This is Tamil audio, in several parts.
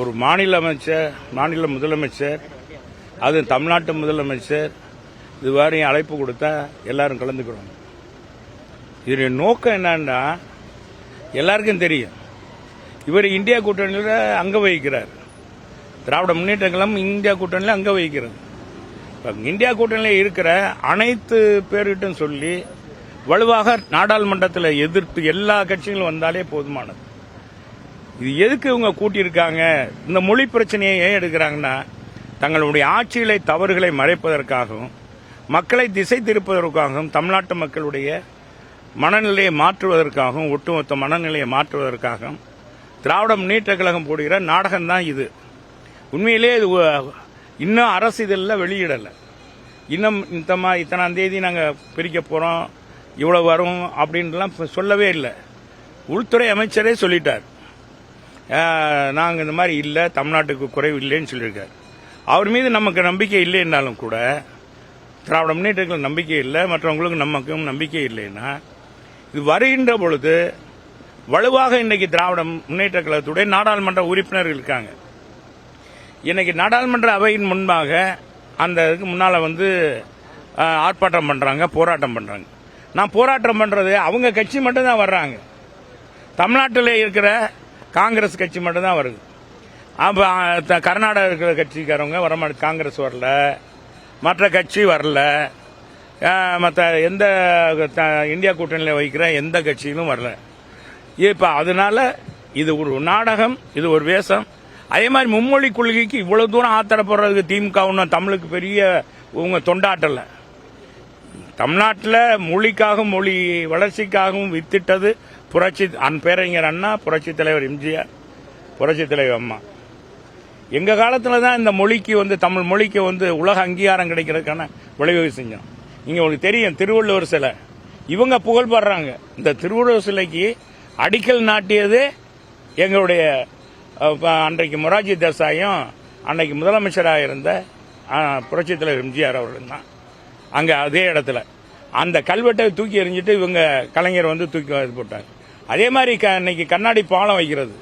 ஒரு மாநில அமைச்சர் மாநில முதலமைச்சர் அது தமிழ்நாட்டு முதலமைச்சர் இது வரையும் அழைப்பு கொடுத்தா எல்லாரும் கலந்துக்கிறோம். இதனுடைய நோக்கம் என்னன்னா எல்லாருக்கும் தெரியும். இவர் இந்தியா கூட்டணியில் அங்க வகிக்கிறார். திராவிட முன்னேற்ற கழகம் இந்தியா கூட்டணியில் அங்க வகிக்கிறது. இப்போ இந்தியா கூட்டணியில் இருக்கிற அனைத்து பேர்கிட்டும் சொல்லி வலுவாக நாடாளுமன்றத்தில் எதிர்த்து எல்லா கட்சிகளும் வந்தாலே போதுமானது. இது எதுக்கு இவங்க கூட்டியிருக்காங்க? இந்த மொழி பிரச்சனையை ஏன் எடுக்கிறாங்கன்னா தங்களுடைய ஆட்சிகளை தவறுகளை மறைப்பதற்காகவும் மக்களை திசை திருப்பதற்காகவும் தமிழ்நாட்டு மக்களுடைய மனநிலையை மாற்றுவதற்காகவும் ஒட்டுமொத்த மனநிலையை மாற்றுவதற்காகவும் திராவிட முன்னேற்ற கழகம் போடுகிற நாடகம் தான் இது. உண்மையிலேயே இது இன்னும் அரசு இதெல்லாம் வெளியிடலை. இன்னும் இந்த மாதிரி இத்தனாம் தேதி நாங்கள் பிரிக்க போகிறோம் இவ்வளோ வரும் அப்படின்லாம் சொல்லவே இல்லை. உள்துறை அமைச்சரே சொல்லிட்டார். நாங்கள் இந்த மாதிரி இல்லை தமிழ்நாட்டுக்கு குறைவு இல்லைன்னு சொல்லியிருக்காரு. அவர் மீது நமக்கு நம்பிக்கை இல்லைன்னாலும் கூட திராவிட முன்னேற்றங்களுக்கு நம்பிக்கை இல்லை மற்றவங்களுக்கு நமக்கும் நம்பிக்கை இல்லைன்னா இது வருகின்ற பொழுது வலுவாக இன்னைக்கு திராவிட முன்னேற்ற கழகத்துடைய நாடாளுமன்ற உறுப்பினர்கள் இருக்காங்க. இன்னைக்கு நாடாளுமன்ற அவையின் முன்பாக அந்த இதுக்கு முன்னால் வந்து ஆர்ப்பாட்டம் பண்ணுறாங்க போராட்டம் பண்ணுறாங்க நான் போராட்டம் பண்ணுறது அவங்க கட்சி மட்டும்தான் வர்றாங்க. தமிழ்நாட்டில் இருக்கிற காங்கிரஸ் கட்சி மட்டும்தான் வருது. அப்போ கர்நாடகா இருக்கிற கட்சிக்காரவங்க வரமாட்டேன் காங்கிரஸ் வரல. மற்ற கட்சி வரல. மற்ற எந்த த- இந்தியா கூட்டணியில் வைக்கிற எந்த கட்சியிலும் வரல. இப்போ அதனால இது ஒரு நாடகம் இது ஒரு வேஷம். அதே மாதிரி மும்மொழி கொள்கைக்கு இவ்வளோ தூரம் ஆத்திரப்படுறதுக்கு திமுக ஒன்றும் தமிழுக்கு பெரிய உங்க தொண்டாட்டல. தமிழ்நாட்டில் மொழிக்காகவும் மொழி வளர்ச்சிக்காகவும் வித்திட்டது புரட்சி அன் பேரறிஞர் அண்ணா புரட்சி தலைவர் எம்ஜிஆர் புரட்சி தலைவர் அம்மா. எங்க காலத்தில் தான் இந்த மொழிக்கு வந்து தமிழ் மொழிக்கு வந்து உலக அங்கீகாரம் கிடைக்கிறதுக்கான விளைவு செஞ்சோம். இங்க உங்களுக்கு தெரியும் திருவள்ளுவர் சிலை. இவங்க புகழ்படுறாங்க இந்த திருவள்ளுவர் சிலைக்கு அடிக்கல் நாட்டியது எங்களுடைய அன்றைக்கு மொராஜி தேசாயும் அன்னைக்கு முதலமைச்சராக இருந்த அஹ், புரட்சித் தலைவர் எம்ஜிஆர் அவர்கள் தான். அங்கே அதே இடத்துல. அந்த கல்வெட்டை தூக்கி எறிஞ்சிட்டு இவங்க கலைஞர் வந்து தூக்கி இது போட்டாங்க அதே மாதிரி க- இன்னைக்கு கண்ணாடி பாலம் வைக்கிறது.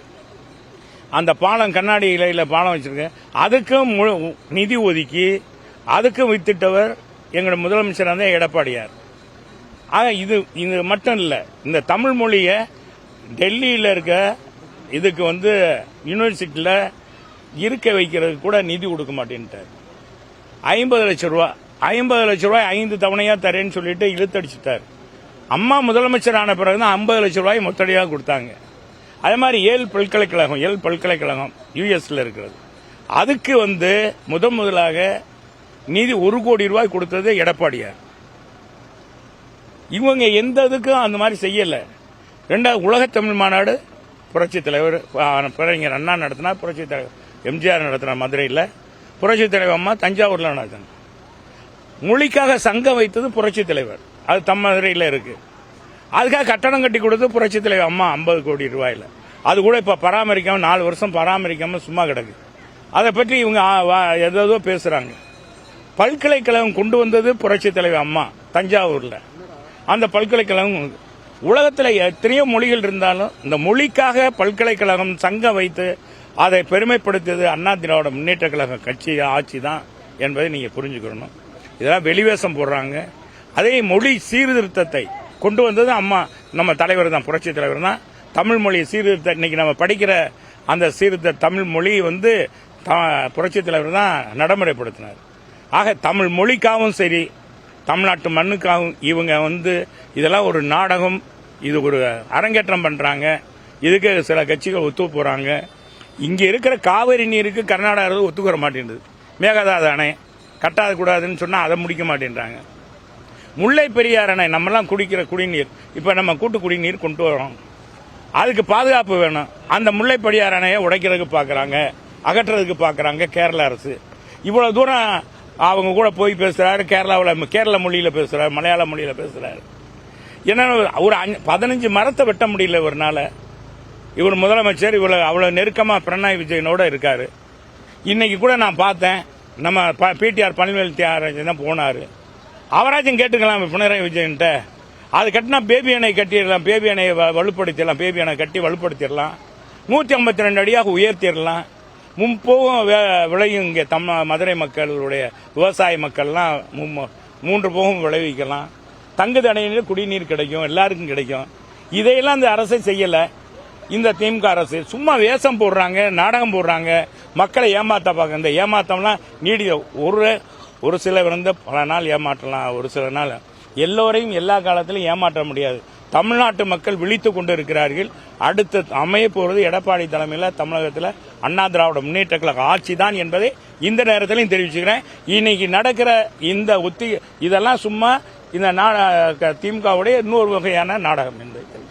அந்த பாலம் கண்ணாடி இலையில் பாலம் வச்சிருக்கேன் அதுக்கும் முழு- நிதி ஒதுக்கி அதுக்கும் வித்திட்டவர் எங்களோட முதலமைச்சர் வந்து எடப்பாடியார். ஆனால் இது இது மட்டும் இல்லை இந்த தமிழ் மொழியை டெல்லியில் இருக்க இதுக்கு வந்து யூனிவர்சிட்டியில் இருக்க வைக்கிறதுக்கு கூட நிதி கொடுக்க மாட்டேன்ட்டார். ஐம்பது லட்சம் ரூபா ஐம்பது லட்ச ரூபாய் ஐந்து தவணையாக தரேன்னு சொல்லிட்டு இழுத்தடிச்சிட்டார். அம்மா முதலமைச்சர் ஆன பிறகுதான் ஐம்பது லட்சம் ரூபாய் மொத்தடியாக கொடுத்தாங்க. அதே மாதிரி ஏல் பல்கலைக்கழகம் ஏல் பல்கலைக்கழகம் யூஎஸ்ல இருக்கிறது. அதுக்கு வந்து முதன் முதலாக நிதி ஒரு கோடி ரூபாய் கொடுத்தது எடப்பாடியார். இவங்க எந்த இதுக்கும் அந்த மாதிரி செய்யலை. ரெண்டாவது உலக தமிழ் மாநாடு புரட்சி தலைவர் பேரறிஞர் அண்ணா நடத்தினா புரட்சி தலைவர் எம்ஜிஆர் நடத்தின மதுரையில் புரட்சி தலைவர் அம்மா தஞ்சாவூர்ல நடத்தின மொழிக்காக சங்கம் வைத்தது புரட்சி தலைவர். அது தம் மதுரையில் இருக்குது அதுக்காக கட்டணம் கட்டி கொடுத்து புரட்சி தலைவர் அம்மா ஐம்பது கோடி ரூபாயில. அது கூட இப்போ பராமரிக்காமல் நாலு வருஷம் பராமரிக்காமல் சும்மா கிடக்கு. அதை பற்றி இவங்க எதோ பேசுகிறாங்க பல்கலைக்கழகம் கொண்டு வந்தது புரட்சி தலைவர் அம்மா தஞ்சாவூரில். அந்த பல்கலைக்கழகம் உலகத்தில் எத்தனையோ மொழிகள் இருந்தாலும் இந்த மொழிக்காக பல்கலைக்கழகம் சங்கம் வைத்து அதை பெருமைப்படுத்தியது அண்ணா திராவிட முன்னேற்ற கழக கட்சி ஆட்சி தான் என்பதை நீங்கள் புரிஞ்சுக்கணும். இதெல்லாம் வெளிவேஷம் போடுறாங்க. அதே மொழி சீர்திருத்தத்தை கொண்டு வந்தது அம்மா நம்ம தலைவர் தான் புரட்சி தலைவர் தான். தமிழ் மொழி சீர்திருத்த இன்னைக்கு நம்ம படிக்கிற அந்த சீர்திருத்த தமிழ் மொழி வந்து த- புரட்சி தலைவர் தான் நடைமுறைப்படுத்தினார். ஆக தமிழ் மொழிக்காகவும் சரி தமிழ்நாட்டு மண்ணுக்காகவும் இவங்க வந்து இதெல்லாம் ஒரு நாடகம் இது ஒரு அரங்கேற்றம் பண்றாங்க. இதுக்கு சில கட்சிகள் ஒத்து போறாங்க. இங்க இருக்கிற காவிரி நீருக்கு கர்நாடகா அரசு ஒத்துக்கிற மாட்டேங்குது. மேகதாது அணை கட்டாத கூடாதுன்னு சொன்னா அதை முடிக்க மாட்டேன்றாங்க. முல்லை பெரியார் அணை நம்மலாம் குடிக்கிற குடிநீர். இப்போ நம்ம கூட்டு குடிநீர் கொண்டு வரோம். அதுக்கு பாதுகாப்பு வேணும். அந்த முல்லை பெரியார் அணையை உடைக்கிறதுக்கு பார்க்குறாங்க அகற்றுறதுக்கு பார்க்குறாங்க கேரள அரசு. இவ்வளோ தூரம் அவங்க கூட போய் பேசுகிறாரு கேரளாவில் கேரள மொழியில் பேசுகிறாரு மலையாள மொழியில் பேசுகிறாரு ஏன்னா ஒரு அஞ்சு- பதினஞ்சு மரத்தை வெட்ட முடியல இவர்னால் இவர் முதலமைச்சர் இவ்வளோ அவ்வளோ நெருக்கமாக பிரணாய் விஜயனோட இருக்காரு. இன்னைக்கு கூட நான் பார்த்தேன். நம்ம பிடிஆர் பழனிவேல் தியாகராஜன் தான் போனார். அவராச்சும் கேட்டுக்கலாம் பினராயி விஜயன்ட்ட. அது கட்டினா பேபி அணை கட்டிடலாம் பேபி அணையை வ- வலுப்படுத்திடலாம் பேபி அணை கட்டி வலுப்படுத்திடலாம். நூற்றி ஐம்பத்தி ரெண்டு அடியாக உயர்த்திடலாம். முன்போகும் விளையும் இங்கே தம் மதுரை மக்களுடைய விவசாய மக்கள்லாம் மும்ம- மூன்று போகும் விளைவிக்கலாம். தங்கு தடையில குடிநீர் கிடைக்கும் எல்லாருக்கும் கிடைக்கும். இதையெல்லாம் இந்த அரசை செய்யலை. இந்த திமுக அரசு. சும்மா வேஷம் போடுறாங்க நாடகம் போடுறாங்க. மக்களை ஏமாத்த பார்க்க இந்த ஏமாத்தம்லாம் நீடி ஒரு ஒரு சிலர் வந்து பல நாள் ஏமாற்றலாம் ஒரு சில நாள் எல்லோரையும் எல்லா காலத்திலும் ஏமாற்ற முடியாது. தமிழ்நாட்டு மக்கள் விழித்து கொண்டு இருக்கிறார்கள் அடுத்து அமைய போகிறது எடப்பாடி தலைமையில் தமிழகத்தில் அண்ணா திராவிட முன்னேற்ற கழக ஆட்சி தான் என்பதை இந்த நேரத்திலையும் தெரிவிச்சுக்கிறேன். இன்னைக்கு நடக்கிற இந்த ஒத்தி இதெல்லாம் சும்மா இந்த நா- திமுகவுடைய இன்னொரு வகையான நாடகம் என்பது.